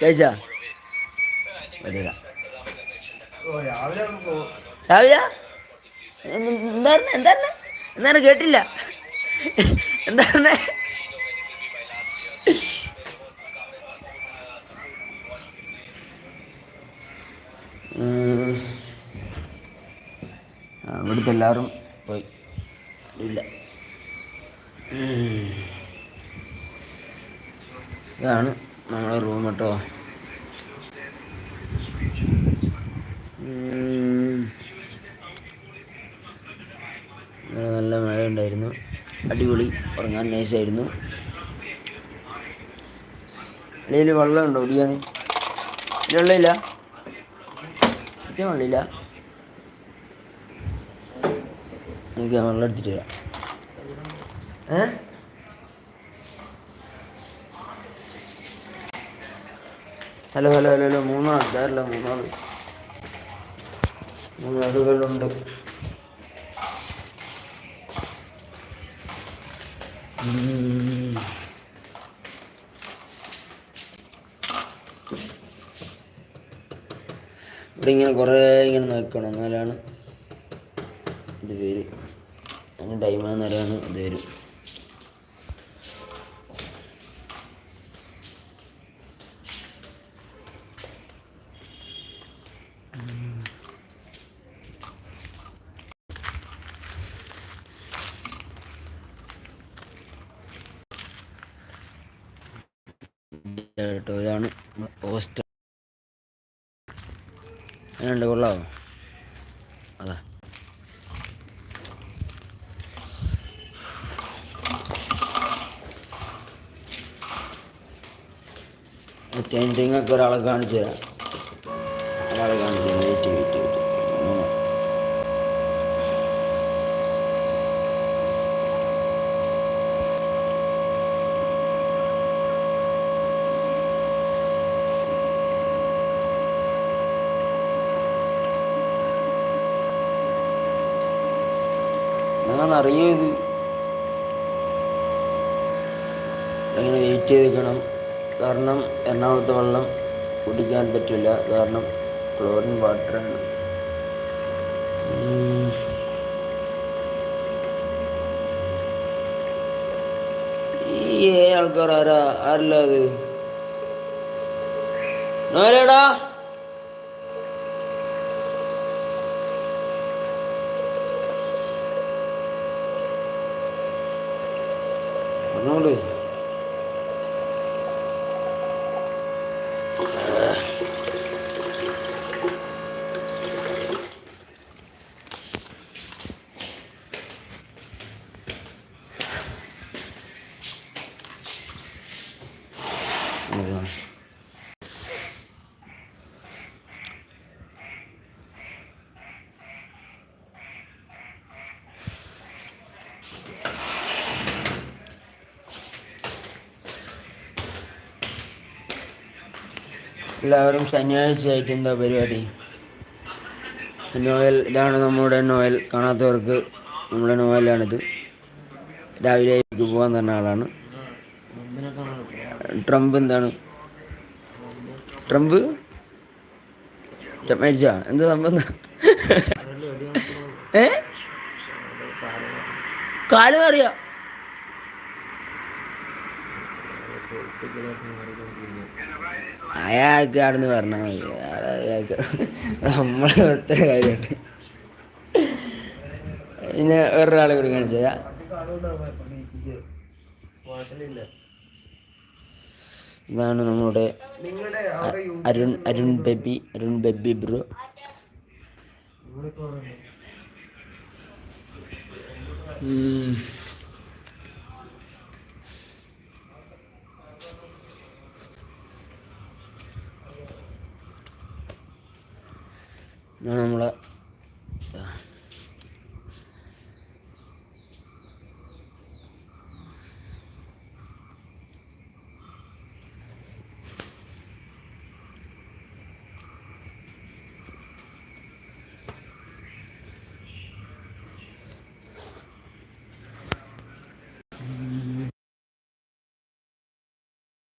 കഴിച്ചാ രാവിലെ എന്തായിരുന്നു എന്തായിരുന്നു? എന്താണ് കേട്ടില്ല. എന്താണ് ഇവിടുത്തെ എല്ലാവരും പോയി. ഇല്ല. ഇതാണ് നമ്മളെ റൂം കേട്ടോ നല്ല മഴ ഉണ്ടായിരുന്നു അടിപൊളി. ഉറങ്ങാൻ നൈസായിരുന്നു അല്ലെങ്കിൽ വെള്ളമുണ്ടോ കുടിക്കാൻ? വെള്ളമില്ല. വെള്ളമില്ല. എനിക്ക് വെള്ളം എടുത്തിട്ട് വരാം. ഹലോ ഹലോ ഹലോ ഹലോ മൂന്നാൾ ആൾക്കാരല്ല മൂന്നാൾ? മൂന്നാളുകളുണ്ട്. ഇവിടെ ഇങ്ങനെ കുറേ ഇങ്ങനെ നോക്കണം എന്നാലാണ് ഇത് വരും അതിന് ടൈം ആകുന്നേരമാണ് ഇത് വരും കേട്ടോ. ഇതാണ് പോസ്റ്റർ എങ്ങനെയുണ്ട് കൊള്ളാമോ അതാ. പെയിന്റിങ്ങൊക്കെ ഒരാളെ കാണിച്ചു തരാം. ഒരാളെ കാണിച്ചു തരാം വെയിറ്റ് വെയിറ്റ് വെയിറ്റ് അറിയോ ഇത്? അങ്ങനെ വെയിറ്റ് ചെയ്ത് നിൽക്കണം കാരണം എറണാകുളത്തെ വെള്ളം കുടിക്കാൻ പറ്റില്ല. കാരണം ക്ലോറിൻ വാട്ടറാണ്. ഈ ആൾക്കാർ ആരാ ആരല്ല അത് പറഞ്ഞോളൂ ഇതാണ്. എല്ലാവരും ശനിയാഴ്ച ആയിട്ട് എന്താ പരിപാടി? നോയൽ ഇതാണ് നമ്മുടെ നോയൽ കാണാത്തവർക്ക് നമ്മുടെ നോയലാണിത് രാവിലെ പോകാൻ തന്ന ആളാണ്. ട്രംപ് എന്താണ്? ട്രംപ്? മരിച്ച? എന്താ സംഭവം? ഏ? കാൽ അറിയാ അയാൾക്ക് അവിടുന്ന് പറഞ്ഞാൽ മതി നമ്മളെ ഒറ്റ കാര്യമുണ്ട് പിന്നെ വേറൊരാളെ കൂടി കാണിച്ചാ ഇതാണ് നമ്മുടെ അവിടെ അരുൺ അരുൺ ബേബി അരുൺ ബേബി ബ്രോ. ഉം. നമ്മളെ